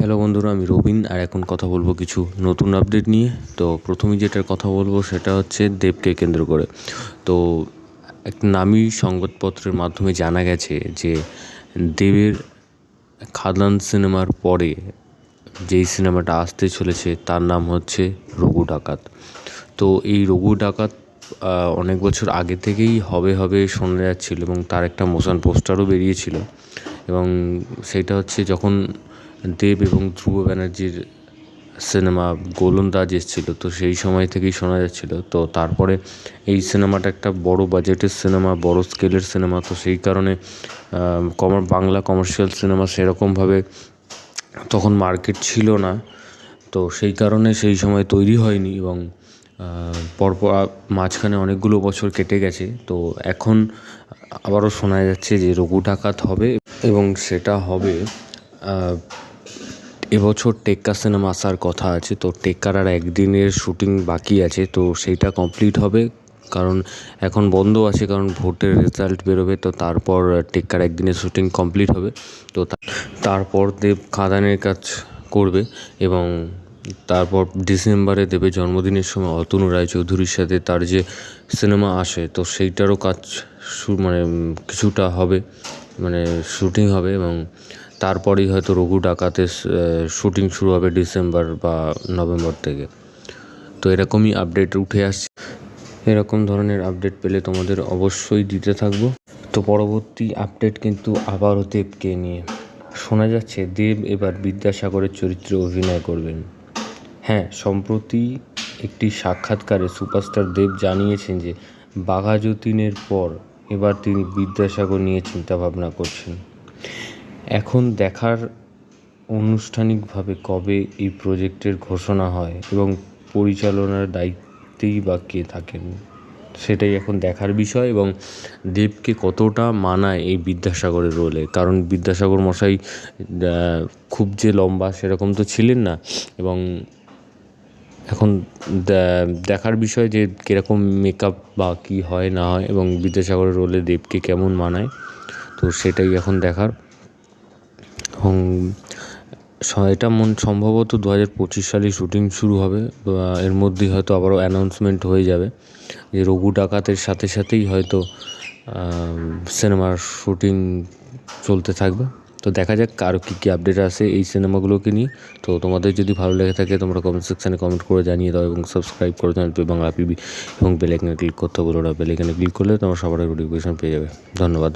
Hello বন্ধুরা, আমি রবিন আর এখন কথা বলব কিছু নতুন আপডেট নিয়ে। তো প্রথমেই যেটার কথা বলব সেটা হচ্ছে দেবকে কেন্দ্র করে। তো এক নামী সংবাদপত্রের মাধ্যমে জানা গেছে যে দেবের খাদান সিনেমার পরে যেই সিনেমাটা আসতে চলেছে তার নাম হচ্ছে রঘু ডাকাত। তো এই রঘু ডাকাত অনেক বছর আগে থেকেই হবে হবে শোনা যাচ্ছিল এবং তার একটা মোশন পোস্টারও বেরিয়েছিল। এবং সেটা হচ্ছে যখন দেব এবং ধ্রুব ব্যানার্জির সিনেমা গোলন্দাজ এসেছিল, তো সেই সময় থেকেই শোনা যাচ্ছিল। তো তারপরে এই সিনেমাটা একটা বড় বাজেটের সিনেমা, বড় স্কেলের সিনেমা, তো সেই কারণে কমার, বাংলা কমার্শিয়াল সিনেমা সেরকমভাবে তখন মার্কেট ছিল না। তো সেই কারণে সেই সময় তৈরি হয়নি এবং পরপর মাঝখানে অনেকগুলো বছর কেটে গেছে। তো এখন আবারও শোনা যাচ্ছে যে রঘু ডাকাত হবে এবং সেটা হবে এবছর টেক্কা সিনেমা আসার কথা আছে, তো টেক্কার আর একদিনের শুটিং বাকি আছে, তো সেইটা কমপ্লিট হবে। কারণ এখন বন্ধ আছে, কারণ ভোটের রেজাল্ট বেরোবে, তো তারপর টেক্কার একদিনের শুটিং কমপ্লিট হবে। তো তারপর দেব খাদানের কাজ করবে এবং তারপর ডিসেম্বরে দেবের জন্মদিনের সময় অতনু রায়চৌধুরীর সাথে তার যে সিনেমা আসে, তো সেইটারও কাজ মানে কিছুটা হবে। মানে শুটিং হবে এবং তারপরেই হয়তো রঘু ডাকাতে শুটিং শুরু হবে ডিসেম্বর বা নভেম্বর থেকে। তো এরকমই আপডেট উঠে আসছে। এরকম ধরনের আপডেট পেলে তোমাদের অবশ্যই দিতে থাকব। তো পরবর্তী আপডেট কিন্তু আবারও দেবকে নিয়ে। শোনা যাচ্ছে দেব এবার বিদ্যাসাগরের চরিত্রে অভিনয় করবেন। হ্যাঁ সম্প্রতি একটি সাক্ষাৎকারে সুপারস্টার দেব জানিয়েছেন যে বাঘা যতীনের পর এবার তিনি বিদ্যাসাগর নিয়ে চিন্তাভাবনা করছেন। এখন দেখার আনুষ্ঠানিকভাবে কবে এই প্রজেক্টের ঘোষণা হয় এবং পরিচালনার দায়িত্বেই বা কে থাকেন, সেটাই এখন দেখার বিষয় এবং দেবকে কতটা মানায় এই বিদ্যাসাগরের রোলে? কারণ বিদ্যাসাগর মশাই খুব যে লম্বা সেরকম তো ছিলেন না এবং এখন দেখার বিষয় যে কীরকম মেকআপ বা কী হয়, না হয় এবং বিদ্যাসাগরের রোলে দেবকে কেমন মানায়, তো সেটাই এখন দেখার। এবং এটা মন, সম্ভবত দু হাজার পঁচিশ সালে শুটিং শুরু হবে এর মধ্যেই হয়তো আবারও অ্যানাউন্সমেন্ট হয়ে যাবে। যে রঘু ডাকাতের সাথে সাথেই হয়তো সিনেমার শুটিং চলতে থাকবে। তো দেখা যাক কারও কী কী আপডেট আসে এই সিনেমাগুলোকে নিয়ে। তো তোমাদের যদি ভালো লেগে থাকে, তোমরা কমেন্ট সেকশানে কমেন্ট করে জানিয়ে দাও এবং সাবস্ক্রাইব করে চ্যানেল বাংলা পিবি এবং বেলাইকানে ক্লিক করতে বলো না। বেলাইকানে ক্লিক করলে তোমরা সবার নোটিফিকেশান পেয়ে যাবে। ধন্যবাদ।